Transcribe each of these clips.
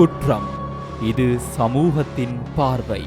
குற்றம். இது சமூகத்தின் பார்வை.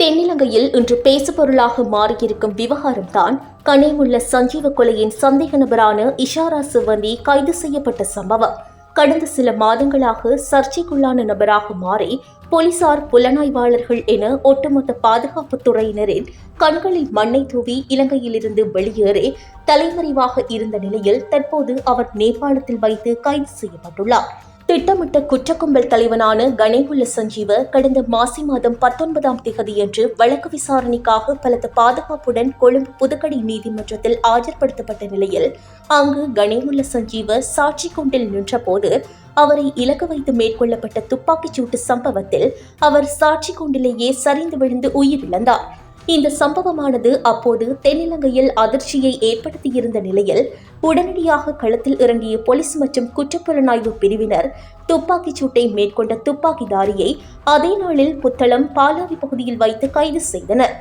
தென்னிலங்கையில் இன்று பேசுபொருளாக மாறியிருக்கும் விவகாரம் தான் கனிவுள்ள சஞ்சீவ கொலையின் சந்தேக நபரான இஷாரா சிவந்தி கைது செய்யப்பட்ட சம்பவம். கடந்த சில மாதங்களாக சர்ச்சைக்குள்ளான நபராக மாறி போலீசார் புலனாய்வாளர்கள் என ஒட்டுமொத்த பாதுகாப்பு துறையினரின் கண்களில் மண்ணை தூவி இலங்கையிலிருந்து வெளியேறி தலைமறைவாக இருந்த நிலையில் தற்போது அவர் நேபாளத்தில் வைத்து கைது செய்யப்பட்டுள்ளார். திட்டமிட்ட குற்றக்கும்பல் தலைவனான கணேகுல்ல சஞ்சீவ கடந்த மாசி மாதம் பத்தொன்பதாம் திகதியன்று வழக்கு விசாரணைக்காக பலத்த பாதுகாப்புடன் கொழும்பு புதுக்கடை நீதிமன்றத்தில் ஆஜர்படுத்தப்பட்ட நிலையில் அங்கு கணேமுல்ல சஞ்சீவ சாட்சி கொண்டில் நின்றபோது அவரை இலக்கு வைத்து மேற்கொள்ளப்பட்ட துப்பாக்கிச் சூட்டு சம்பவத்தில் அவர் சாட்சி கொண்டிலேயே சரிந்து விழுந்து உயிரிழந்தார். இந்த சம்பவமானது அப்போது தென்னிலங்கையில் அதிர்ச்சியை ஏற்படுத்தியிருந்த நிலையில் உடனடியாக களத்தில் இறங்கிய போலீஸ் மற்றும் குற்றப்புலனாய்வு பிரிவினர் துப்பாக்கிச் சூட்டை மேற்கொண்ட துப்பாக்கிதாரியை அதே நாளில் புத்தளம் பாலாவி பகுதியில் வைத்து கைது செய்தனர்.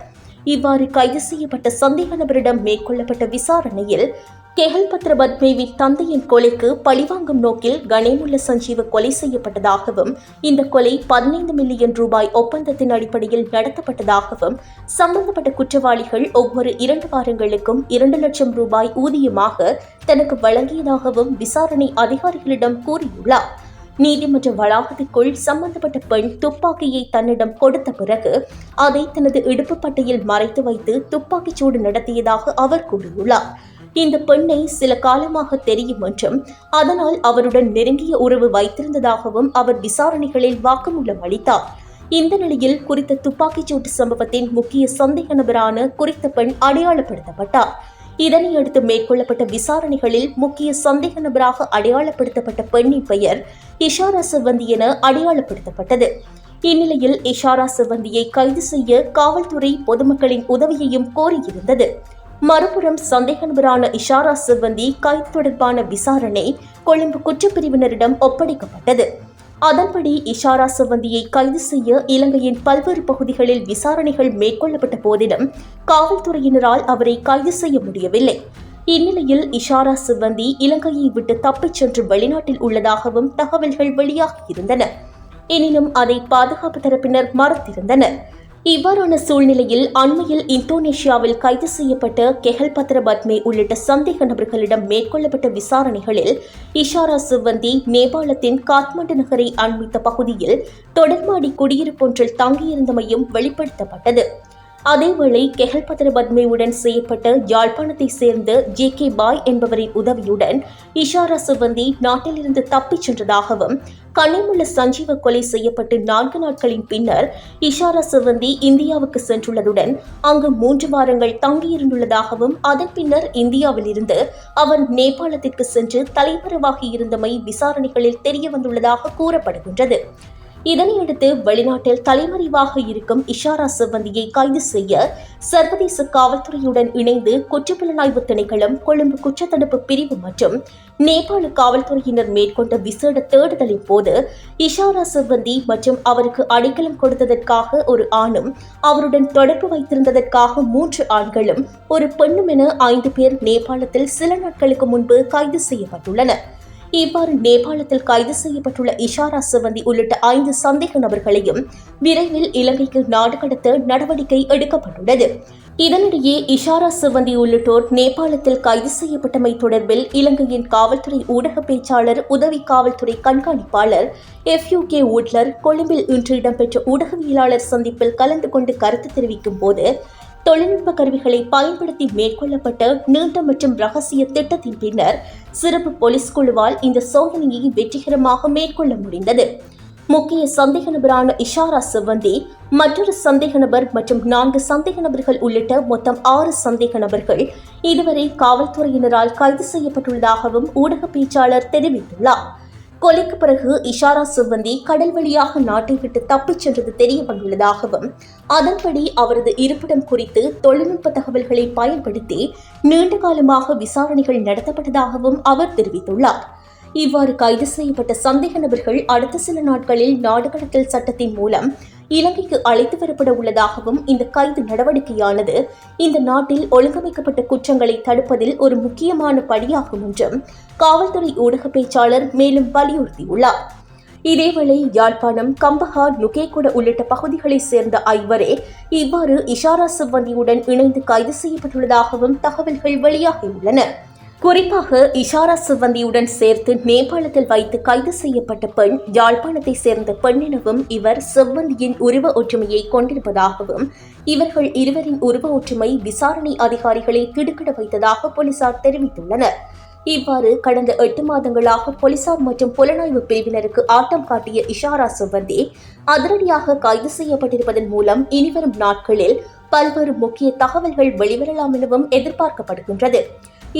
இவ்வாறு கைது செய்யப்பட்ட சந்தேக நபரிடம் மேற்கொள்ளப்பட்ட விசாரணையில் கெஹல் பத்ர பத்மேவின் தந்தையின் கொலைக்கு பழிவாங்கும் நோக்கில் கணேமுல்ல சஞ்சீவ கொலை செய்யப்பட்டதாகவும் இந்த கொலை பதினைந்து மில்லியன் ரூபாய் ஒப்பந்தத்தின் அடிப்படையில் நடத்தப்பட்டதாகவும் சம்பந்தப்பட்ட குற்றவாளிகள் ஒவ்வொரு இரண்டு வாரங்களுக்கும் இரண்டு லட்சம் ரூபாய் ஊதியமாக தனக்கு வழங்கியதாகவும் விசாரணை அதிகாரிகளிடம் கூறியுள்ளார். நீதிமன்ற வளாகத்திற்குள் சம்பந்தப்பட்ட பெண் துப்பாக்கியை தன்னிடம் கொடுத்த பிறகு அதை தனது இடுப்பு பட்டையில் மறைத்து வைத்து துப்பாக்கிச் சூடு நடத்தியதாக அவர் கூறியுள்ளார். இந்த பெண்ணை சில காலமாக தெரியும் என்றும் அதனால் அவருடன் நெருங்கிய உறவு வைத்திருந்ததாகவும் அவர் விசாரணைகளில் வாக்குமூலம் அளித்தார். இந்த நிலையில் குறித்த துப்பாக்கிச்சூட்டு சம்பவத்தின் முக்கிய சந்தேக நபரான குறித்த பெண் அடையாளப்படுத்தப்பட்டார். இதனையடுத்து மேற்கொள்ளப்பட்ட விசாரணைகளில் முக்கிய சந்தேக நபராக அடையாளப்படுத்தப்பட்ட பெண்ணின் பெயர் இஷாரா சிவந்தி என அடையாளப்படுத்தப்பட்டது. இந்நிலையில் இஷாரா சிவந்தியை கைது செய்ய காவல்துறை பொதுமக்களின் உதவியையும் கோரியிருந்தது. மறுபுறம் சந்தேக நபரான இஷாரா சிவந்தி கைது தொடர்பான விசாரணை கொழும்பு குற்றப்பிரிவினரிடம் ஒப்படைக்கப்பட்டது. அதன்படி இஷாரா சுவந்தியை கைது செய்ய இலங்கையின் பல்வேறு பகுதிகளில் விசாரணைகள் மேற்கொள்ளப்பட்ட போதிலும் காவல்துறையினரால் அவரை கைது செய்ய முடியவில்லை. இந்நிலையில் இஷாரா சிவந்தி இலங்கையை விட்டு தப்பிச் சென்று வெளிநாட்டில் உள்ளதாகவும் தகவல்கள் வெளியாகியிருந்தன எனினும் அதை பாதுகாப்பு தரப்பினர் மறுத்திருந்தனர். இவ்வாறான சூழ்நிலையில் அண்மையில் இந்தோனேஷியாவில் கைது செய்யப்பட்ட கெஹல் பத்ர பத்மே உள்ளிட்ட சந்தேக நபர்களிடம் மேற்கொள்ளப்பட்ட விசாரணைகளில் இஷாரா சிவந்தி நேபாளத்தின் காத்மண்டு நகரை அண்மித்த பகுதியில் தொடர்மாடி குடியிருப்பொன்றில் தங்கியிருந்தமையும் வெளிப்படுத்தப்பட்டது. அதேவேளை கெஹல் பத்ர பத்மேவுடன் செய்யப்பட்ட யாழ்ப்பாணத்தை சேர்ந்த ஜே கே பாய் என்பவரின் உதவியுடன் இஷாரா சிவந்தி நாட்டிலிருந்து தப்பிச் சென்றதாகவும் கனிமுள்ள சஞ்சீவ கொலை செய்யப்பட்டு நான்கு நாட்களின் பின்னர் இஷாரா சிவந்தி இந்தியாவுக்கு சென்றுள்ளதுடன் அங்கு மூன்று வாரங்கள் தங்கியிருந்துள்ளதாகவும் அதன் பின்னர் இந்தியாவிலிருந்து அவர் நேபாளத்திற்கு சென்று தலைமறைவாகி இருந்தமை விசாரணைகளில் தெரியவந்துள்ளதாக கூறப்படுகின்றது. இதனையடுத்து வெளிநாட்டில் தலைமறைவாக இருக்கும் இஷாரா சிவந்தியை கைது செய்ய சர்வதேச காவல்துறையுடன் இணைந்து குற்றப்புலனாய்வு திணைக்களம் கொழும்பு குற்றத்தடுப்பு பிரிவு மற்றும் நேபாள காவல்துறையினர் மேற்கொண்ட விசேட தேடுதலின் போது இஷாரா சிவந்தி மற்றும் அவருக்கு அடைக்கலம் கொடுத்ததற்காக ஒரு ஆணும் அவருடன் தொடர்பு வைத்திருந்ததற்காக மூன்று ஆண்களும் ஒரு பெண்ணும் என ஐந்து பேர் நேபாளத்தில் சில நாட்களுக்கு முன்பு கைது செய்யப்பட்டுள்ளனர். இவ்வாறு நேபாளத்தில் கைது செய்யப்பட்டுள்ள இஷாரா சிவந்தி உள்ளிட்ட ஐந்து சந்தேக நபர்களையும் விரைவில் இலங்கைக்கு நாடு கடத்த நடவடிக்கை எடுக்கப்பட்டுள்ளது. இதனிடையே இஷாரா சிவந்தி உள்ளிட்டோர் நேபாளத்தில் கைது செய்யப்பட்டமை தொடர்பில் இலங்கையின் காவல்துறை ஊடக பேச்சாளர் உதவி காவல்துறை கண்காணிப்பாளர் எஃப் யூ கே ஊட்லர் கொழும்பில் இன்று இடம்பெற்ற ஊடகவியலாளர் சந்திப்பில் கலந்து கொண்டு கருத்து தெரிவிக்கும் போது தொழில்நுட்ப கருவிகளை பயன்படுத்தி மேற்கொள்ளப்பட்ட நீண்ட மற்றும் ரகசிய திட்டத்தின் பின்னர் சிறப்பு போலீஸ் குழுவால் இந்த சோதனையை வெற்றிகரமாக மேற்கொள்ள முடிந்தது. முக்கிய சந்தேக நபரான இஷாரா சிவந்தி மற்றொரு சந்தேக நபர் மற்றும் நான்கு சந்தேக நபர்கள் உள்ளிட்ட மொத்தம் ஆறு சந்தேக நபர்கள் இதுவரை காவல்துறையினரால் கைது செய்யப்பட்டுள்ளதாகவும் ஊடக பேச்சாளர் தெரிவித்துள்ளார். கொலைக்கு பிறகு இஷாரா சிவந்தி கடல் வழியாக நாட்டை விட்டு தப்பிச் சென்றது தெரிய வந்துள்ளதாகவும் அதன்படி அவரது இருப்பிடம் குறித்து தொழில்நுட்ப தகவல்களை பயன்படுத்தி நீண்ட காலமாக விசாரணைகள் நடத்தப்பட்டதாகவும் அவர் தெரிவித்துள்ளார். இவ்வாறு கைது செய்யப்பட்ட சந்தேக நபர்கள் அடுத்த சில நாட்களில் நாடு கடத்தல் சட்டத்தின் மூலம் இலங்கைக்கு அழைத்து வரப்பட உள்ளதாகவும் இந்த கைது நடவடிக்கையானது இந்த நாட்டில் ஒழுங்கமைக்கப்பட்ட குற்றங்களை தடுப்பதில் ஒரு முக்கியமான படியாகும் என்றும் காவல்துறை ஊடக பேச்சாளர் மேலும் வலியுறுத்தியுள்ளார். இதேவேளை யாழ்ப்பாணம் கம்பஹார் நுகேகுட உள்ளிட்ட பகுதிகளைச் சேர்ந்த ஐவரே இவ்வாறு இஷாரா சிவ்வந்தியுடன் இணைந்து கைது செய்யப்பட்டுள்ளதாகவும் தகவல்கள் வெளியாகியுள்ளன. குறிப்பாக இஷாரா சிவந்தியுடன் சேர்த்து நேபாளத்தில் வைத்து கைது செய்யப்பட்ட பெண் யாழ்ப்பாணத்தை சேர்ந்த பெண் எனவும் இவர் செவ்வந்தியின் உருவ ஒற்றுமையை கொண்டிருப்பதாகவும் இவர்கள் இருவரின் உருவ ஒற்றுமை விசாரணை அதிகாரிகளை திடுக்கிட வைத்ததாக போலீசார் தெரிவித்துள்ளனர். இவ்வாறு கடந்த எட்டு மாதங்களாக போலீசார் மற்றும் புலனாய்வு பிரிவினருக்கு ஆட்டம் காட்டிய இஷாரா சுவந்தி அதிரடியாக கைது செய்யப்பட்டிருப்பதன் மூலம் இனிவரும் நாட்களில் பல்வேறு முக்கிய தகவல்கள் வெளிவரலாம் எனவும் எதிர்பார்க்கப்படுகின்றது.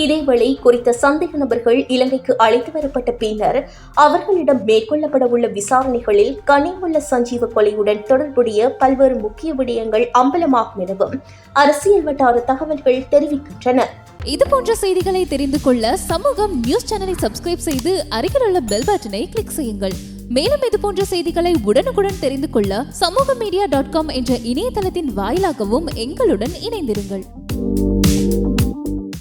இதேவேளை குறித்த சந்தேக நபர்கள் இலங்கைக்கு அழைத்து வரப்பட்ட பின்னர் அவர்களிடம் மேற்கொள்ளப்பட உள்ள விசாரணைகளில் கனிவுள்ள சஞ்சீவ கொலையுடன் தொடர்புடைய பல்வேறு முக்கிய விடயங்கள் அம்பலமாகும் எனவும் அரசியல் வட்டார தகவல்கள் தெரிவிக்கின்றன. இது போன்ற செய்திகளை தெரிந்து கொள்ள சமூகம் நியூஸ் சேனலை சப்ஸ்கிரைப் செய்து அருகில் உள்ள பெல் பட்டனை கிளிக் செய்யுங்கள். மேலும் இது போன்ற செய்திகளை உடனுக்குடன் தெரிந்து கொள்ள சமூக மீடியா டாட் காம் என்ற இணையதளத்தின் வாயிலாகவும் எங்களுடன் இணைந்திருங்கள்.